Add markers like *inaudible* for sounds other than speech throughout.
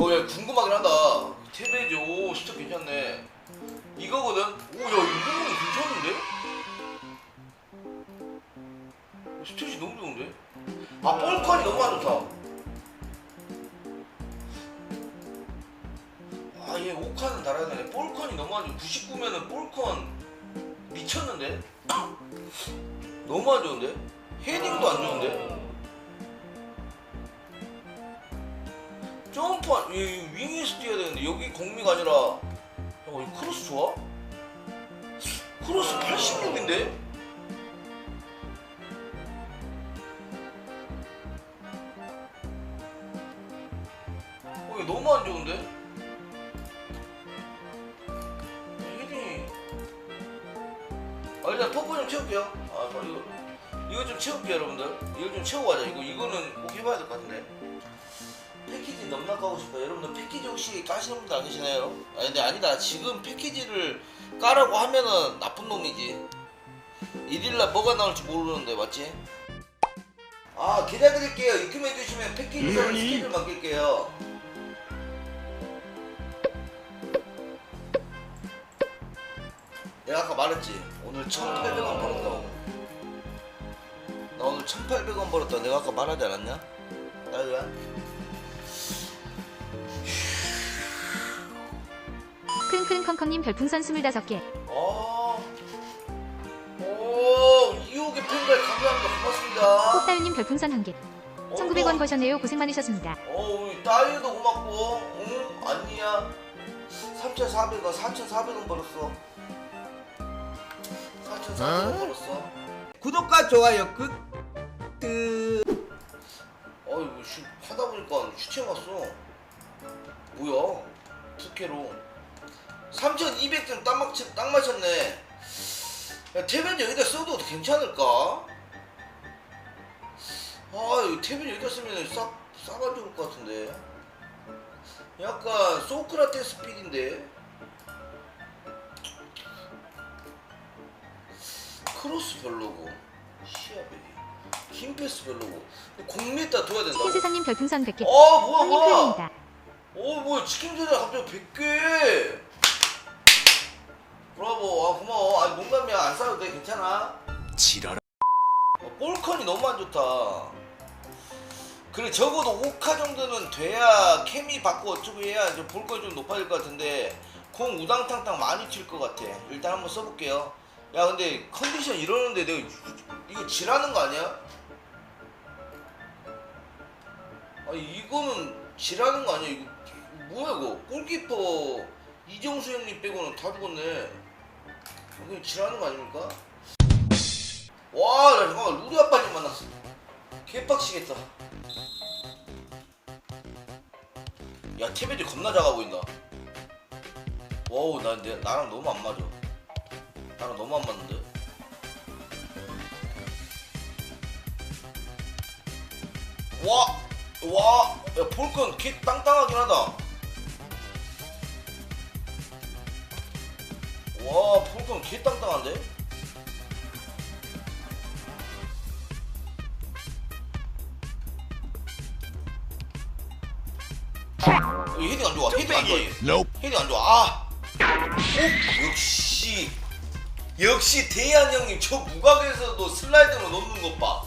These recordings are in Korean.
궁금하긴 하다. 테베즈 오 진짜 괜찮네. 이거거든. 오야 이거는 괜찮은데? 스탯이 너무 좋은데? 아 볼컨이 너무 안 좋다. 아얘 5칸은 달아야 되네. 볼컨이 너무 안 좋아. 99면은 볼컨 미쳤는데? *clears throat* 너무 안 좋은데? 헤딩도 안 좋은데? 점프 이 윙에서 뛰어야 되는데 여기 공미가 아니라 야, 이 크로스 좋아? 크로스 86인데? 어, 이거 너무 안 좋은데? 헤딩 아 일단 퍼포 좀 채울게요 아 빨리 이거 이거 좀 채울게요 여러분들 이거 좀 채우고 가자 이거 이거는 꼭 해봐야 될 것 같은데 패키지 넘나 까고 싶다. 여러분들 패키지 혹시 까시는 분들 안 계시나요? 아 근데 아니다. 지금 패키지를 까라고 하면은 나쁜 놈이지. 일일날 뭐가 나올지 모르는데 맞지? 아 계좌 드릴게요. 입금해 주시면 패키지 사 스케줄 맡길게요. 내가 아까 말했지. 오늘 1,800원 벌었다고. 나 오늘 1,800원 벌었다. 내가 아까 말하지 않았냐? 나야. 큰큰컴컴님 별풍선 25개. 어. 오, 이호기 팬들 감사합니다. 고맙습니다. 꽃다유님 별풍선 1개. 1900원 버셨네요. 고생 많으셨습니다. 어, 우리 따위도 고맙고, 응? 아니야. 3,400원, 4,400원 벌었어. 4,400원 벌었어. 구독과 좋아요 끝. 끝. 어이구, 씨, 하다 보니까 휴채 왔어. 뭐야? 특혜로. 3,200점 딱, 맞, 딱 맞췄네. 야, 태변 여기다 써도 괜찮을까? 아, 태변 여기다 쓰면 싸, 싸가 좋을 것 같은데. 약간 소크라테스 필인데. 크로스 별로고. 시야베리. 흰패스 별로고. 공미에다 둬야 된다. 치킨 세상님 별풍선 100개. 어, 뭐야, 뭐야. 오 뭐야 치킨 전에 갑자기 100개 브라보 아 고마워. 아니 농담이야 안 싸도 돼. 괜찮아? 지랄. 어, 볼컨이 너무 안 좋다. 그래 적어도 5카 정도는 돼야 케미 받고 어쩌고 해야 이제 볼컨이 좀 높아질 것 같은데 공 우당탕탕 많이 튈 것 같아. 일단 한번 써볼게요. 야 근데 컨디션 이러는데 내가 이거 지라는 거 아니야? 아니 이거는 지라는 거 아니야? 이거 뭐야 이거? 골키퍼 이정수 형님 빼고는 다 죽었네 이거 지라는 거 아닙니까? 와, 나 잠깐만 루리 아빠님 만났어. 개빡치겠다. 야, 태베지 겁나 작아 보인다. 와우, 나 내, 나랑 너무 안 맞아. 나랑 너무 안 맞는데. 와, 와, 야, 볼건 개 땅땅하긴 하다. 와, 볼건 개 땅땅한데? 어, 헤딩 안 좋아. 헤딩 안 좋아. Nope. 헤딩 안 좋아. 아. 오, 역시 역시 대한 형님 저 무각에서도 슬라이드로 넣는 것 봐.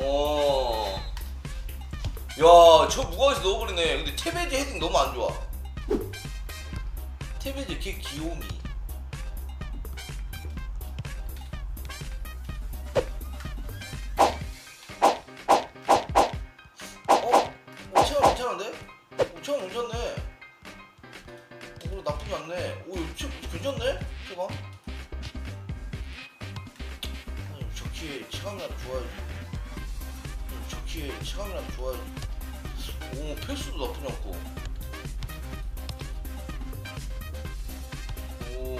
어. 야, 저 무각에서 넣어버리네. 근데 테베지 헤딩 너무 안 좋아. 테베지 걔 귀요미. 체감이라도 좋아야지. 키에 체감이라도 좋아야지. 오 패스도 나쁘지 않고. 오.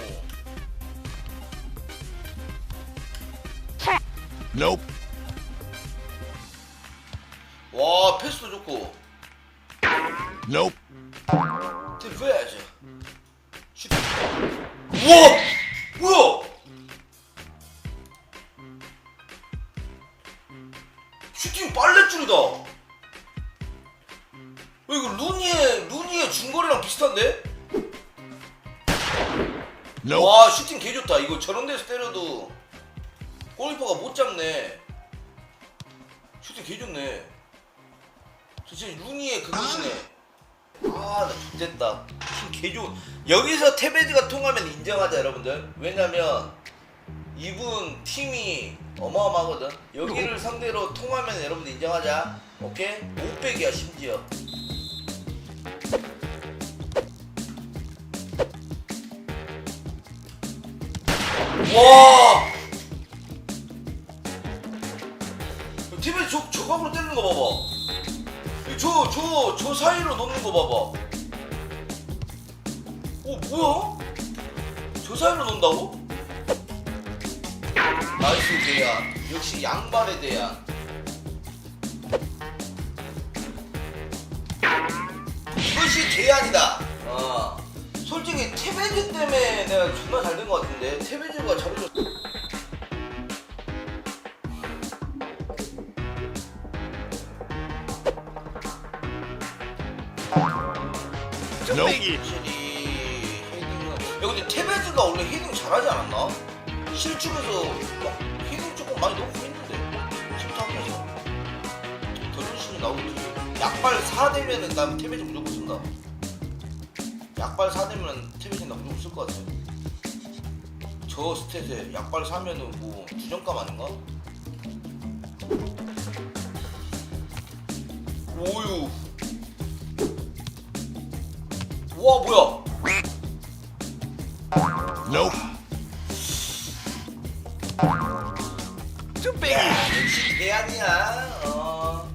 Nope. 와 패스도 좋고. Nope. 들어야지. 슛. 우와! 이거 저런 데서 때려도 골키퍼가 못 잡네. 슈팅 개 좋네. 저 진짜 루니의 그것이네. 아, 나 좋됐다. 팀개 좋. 여기서 테베즈가 통하면 인정하자, 여러분들. 왜냐면 이분 팀이 어마어마하거든. 여기를 상대로 통하면 여러분들 인정하자. 오케이? 500이야 심지어. 와! 팀에 저, 저 각으로 때리는 거 봐봐. 저, 저, 저 사이로 놓는 거 봐봐. 어, 뭐야? 저 사이로 놓는다고? 나이스 대야. 역시 양발의 대야. 이것이 대안이다. 어. 솔직히 테베즈 때문에 내가 정말 잘된 것 같은데 테베즈가 잘해줬. Nope. 확실히 헤딩은. 야 근데 테베즈가 원래 헤딩 잘하지 않았나? 실축에서 막 헤딩 조금 많이 넣고 했는데 집탐에서 더존신이 나오겠지. 약발 4되면은 난 테베즈 무조건 쓴다. 약발 4되면 테베즈 나 무조건 쓸 것 같아. 저 스탯에 약발 4면은 뭐 주정감 아닌가? 오유. 와 뭐야? Nope. 야, 역시 대안이야. 어,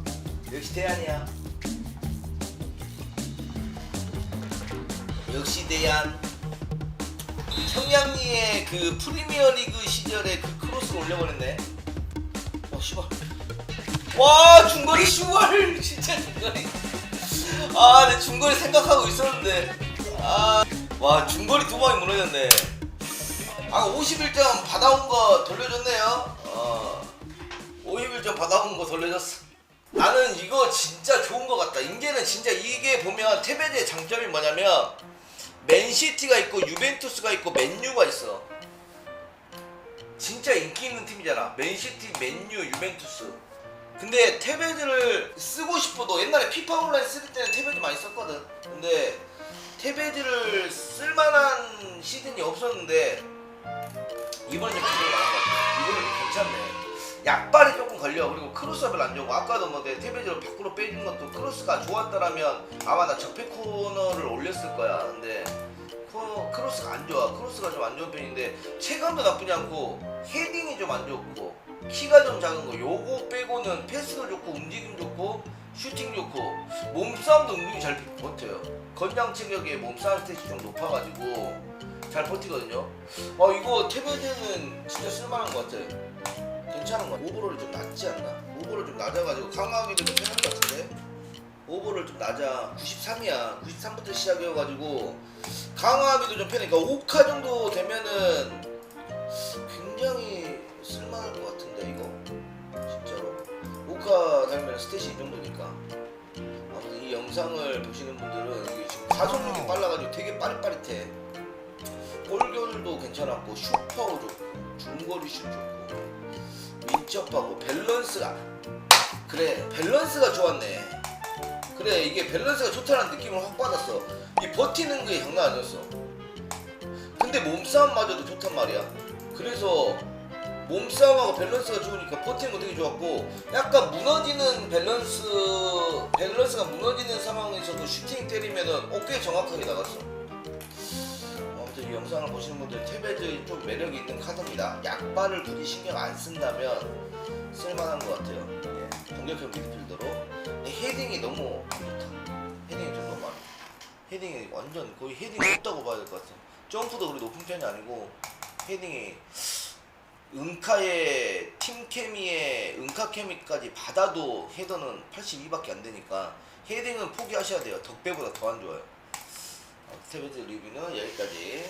역시 대안이야. 역시 대안. 청량리의 그 프리미어리그 시절에 그 크로스를 올려버렸네. 어, 씨발. 와, 중거리 슈월 *laughs* 진짜 중거리. 아, 내 중거리 생각하고 있었는데. 아, 와, 중거리 두 방이 무너졌네. 아 51점 받아온 거 돌려줬네요. 어. 51점 받아온 거 돌려줬어. 나는 이거 진짜 좋은 거 같다. 이제는 진짜 이게 보면 테베드의 장점이 뭐냐면 맨시티가 있고 유벤투스가 있고 맨유가 있어. 진짜 인기 있는 팀이잖아. 맨시티, 맨유, 유벤투스. 근데 테베드를 쓰고 싶어도 옛날에 피파 온라인 쓸 때는 테베드 많이 썼거든. 근데 테베드를 쓸만한 시즌이 없었는데 이번에 좀 기분이 나은 것 같아. 이번엔 괜찮네. 약발이 조금 걸려. 그리고 크로스가 별로 안 좋고 아까도 뭐내 테베즈로 밖으로 빼준 것도 크로스가 좋았더라면 아마 나 적폐 코너를 올렸을 거야. 근데 코, 크로스가 안 좋아. 크로스가 좀 안 좋은 편인데 체감도 나쁘지 않고 헤딩이 좀 안 좋고 키가 좀 작은 거 요거 빼고는 패스도 좋고 움직임 좋고 슈팅 좋고 몸싸움도 은근히 잘 버텨요. 건장 체격에 몸싸움 스탯이 좀 높아가지고 잘 버티거든요. 어 이거 테베드는 진짜 쓸만한 것 같아. 괜찮은 것 같아. 오버롤이 좀 낮지 않나? 오버롤 좀 낮아가지고 강하기도 좀 편한 것 같은데? 오버롤 좀 낮아. 93이야. 93부터 시작이어가지고 강화하기도 좀 편해. 그러니까 5카 정도 되면은 굉장히 쓸만할 것 같은데 이거 진짜로 5카 달면 스탯이 이 정도니까 아무튼 이 영상을 보시는 분들은 이게 지금 가속력이 빨라가지고 되게 빠릿빠릿해. 골결도 괜찮았고 슈퍼도 좋고 중거리 슛 좋고 민첩하고 밸런스가 그래 밸런스가 좋았네. 그래 이게 밸런스가 좋다는 느낌을 확 받았어. 이 버티는 게 장난 아니었어. 근데 몸싸움마저도 좋단 말이야. 그래서 몸싸움하고 밸런스가 좋으니까 버티는 거 되게 좋았고 약간 무너지는 밸런스 밸런스가 무너지는 상황에서도 슈팅 때리면은 어깨 정확하게 나갔어 이 영상을 보시는 분들 테베즈 좀 매력이 있는 카드입니다. 약발을 굳이 신경 안 쓴다면 쓸만한 것 같아요. 예, 공격형 미드필더로 이 헤딩이 너무 안 좋다. 헤딩이 좀 너무 안. 헤딩이 완전 거의 헤딩이 없다고 봐야 될 것 같아. 점프도 그리 높은 편이 아니고 헤딩이 은카의 팀케미의 은카 케미까지 받아도 헤더는 82밖에 안 되니까 헤딩은 포기하셔야 돼요. 덕배보다 더 안 좋아요. 어, 스테베드 리뷰는 여기까지